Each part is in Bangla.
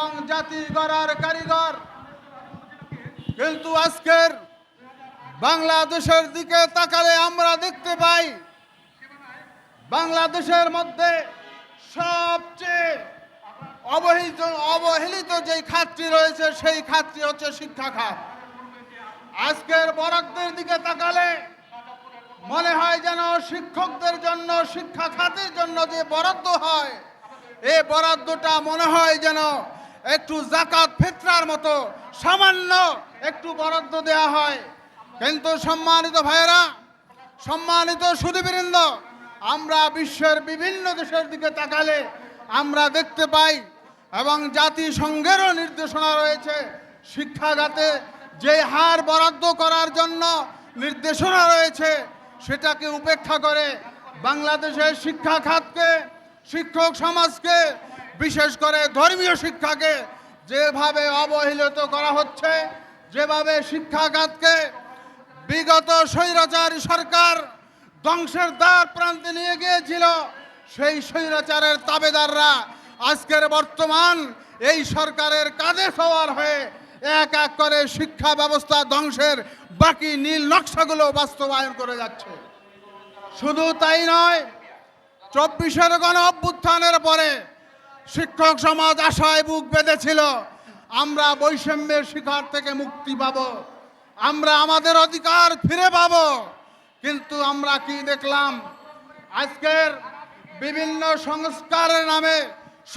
এবং জাতি গড়ার কারিগর। কিন্তু আজকের বাংলাদেশের দিকে তাকালে আমরা দেখতে পাই, বাংলাদেশের মধ্যে সবচেয়ে অবহেলিত অবহেলিত যেই খাতটি রয়েছে, সেই খাতটি হচ্ছে শিক্ষা খাত। আজকের বরাদ্দের দিকে তাকালে মনে হয় যেন শিক্ষকদের জন্য, শিক্ষা খাতের জন্য যে বরাদ্দ হয় এই বরাদ্দটা মনে হয় যেন একটু জাকাত ফিতরার মতো সামান্য একটু বরাদ্দ দেয়া হয়। কিন্তু সম্মানিত ভাইয়েরা, সম্মানিত সুদীবৃন্দ আমরা বিশ্বের বিভিন্ন দেশের দিকে তাকালে আমরা দেখতে পাই এবং জাতিসংঘেরও নির্দেশনা রয়েছে শিক্ষাখাতে যে হার বরাদ্দ করার জন্য নির্দেশনা রয়েছে সেটাকে উপেক্ষা করে বাংলাদেশের শিক্ষা খাতকে শিক্ষক সমাজকে বিশেষ করে ধর্মীয় শিক্ষাকে যেভাবে অবহেলিত করা হচ্ছে, যেভাবে শিক্ষা খাতকে বিগত স্বৈরাচারী সরকার ধ্বংসের দ্বার প্রান্তে নিয়ে গিয়েছিল, সেই স্বৈরাচারের তাবেদাররা আজকের বর্তমান এই সরকারের কাজে সওয়ার হয়ে এক এক করে শিক্ষা ব্যবস্থা ধ্বংসের বাকি নীল নকশাগুলো বাস্তবায়ন করে যাচ্ছে। শুধু তাই নয়, চব্বিশের গণ অভ্যুত্থানের পরে শিক্ষক সমাজ আশায় বুক বেঁধেছিল, আমরা বৈষম্যের শিকার থেকে মুক্তি পাব, আমরা আমাদের অধিকার ফিরে পাব, কিন্তু আমরা কি দেখলাম? আজকের বিভিন্ন সংস্কারের নামে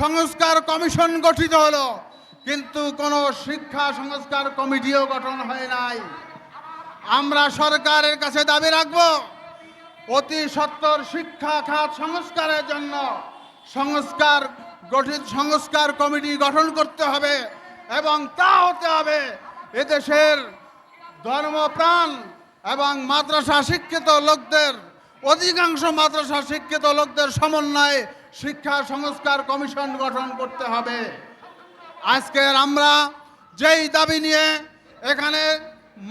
সংস্কার কমিশন গঠিত হলো, কিন্তু কোনো শিক্ষা সংস্কার কমিটিও গঠন হয় নাই। আমরা সরকারের কাছে দাবি রাখব, অতি সত্তর শিক্ষা খাত সংস্কারের জন্য সংস্কার গঠিত সংস্কার কমিটি গঠন করতে হবে এবং তা হতে হবে এদেশের ধর্মপ্রাণ এবং মাদ্রাসা শিক্ষিত লোকদের, অধিকাংশ মাদ্রাসা শিক্ষিত লোকদের সমন্বয়ে শিক্ষা সংস্কার কমিশন গঠন করতে হবে। আজকের আমরা যেই দাবি নিয়ে এখানে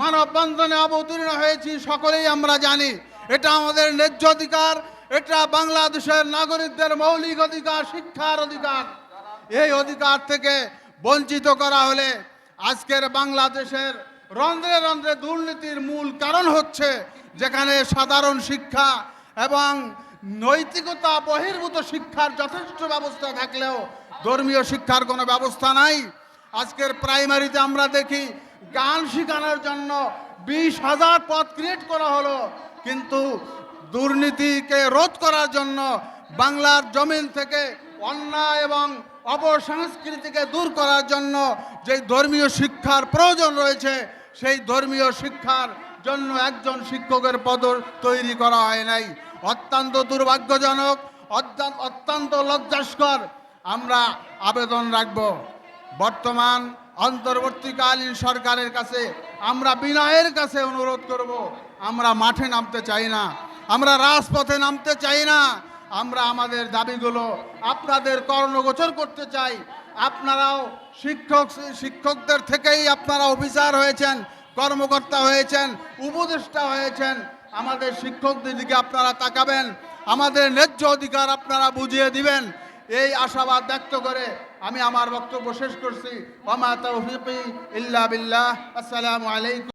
মানববন্ধনে অবতীর্ণ হয়েছি, সকলেই আমরা জানি এটা আমাদের ন্যায্য অধিকার এটা বাংলাদেশের নাগরিকদের মৌলিক অধিকার, শিক্ষার অধিকার। এই অধিকার থেকে বঞ্চিত করা হলে আজকের বাংলাদেশের রন্ধ্রে রন্ধ্রে দুর্নীতির মূল কারণ হচ্ছে যেখানে সাধারণ শিক্ষা এবং নৈতিকতা বহির্ভূত শিক্ষার যথেষ্ট ব্যবস্থা থাকলেও ধর্মীয় শিক্ষার কোনো ব্যবস্থা নাই। আজকের প্রাইমারিতে আমরা দেখি গান শেখানোর জন্য বিশ হাজার পদ ক্রিয়েট করা হলো, কিন্তু দুর্নীতিকে রোধ করার জন্য বাংলার জমিন থেকে অন্যায় এবং অপসংস্কৃতিকে দূর করার জন্য যে ধর্মীয় শিক্ষার প্রয়োজন রয়েছে, সেই ধর্মীয় শিক্ষার জন্য একজন শিক্ষকের পদ তৈরি করা হয় নাই। অত্যন্ত দুর্ভাগ্যজনক অত্যন্ত লজ্জাস্কর আমরা আবেদন রাখব। বর্তমান অন্তর্বর্তীকালীন সরকারের কাছে আমরা বিনয়ের কাছে অনুরোধ করব, আমরা মাঠে নামতে চাই না। আমরা রাজপথে নামতে চাই না। আমরা আমাদের দাবিগুলো আপনাদের কর্ণগোচর করতে চাই। আপনারাও শিক্ষক, শিক্ষকদের থেকেই আপনারা অফিসার হয়েছেন, কর্মকর্তা হয়েছেন, উপদেষ্টা হয়েছেন। আমাদের শিক্ষকদের দিকে আপনারা তাকাবেন। আমাদের ন্যায্য অধিকার আপনারা বুঝিয়ে দিবেন। এই আশাবাদ ব্যক্ত করে আমি আমার বক্তব্য শেষ করছি। আসসালামু আলাইকুম।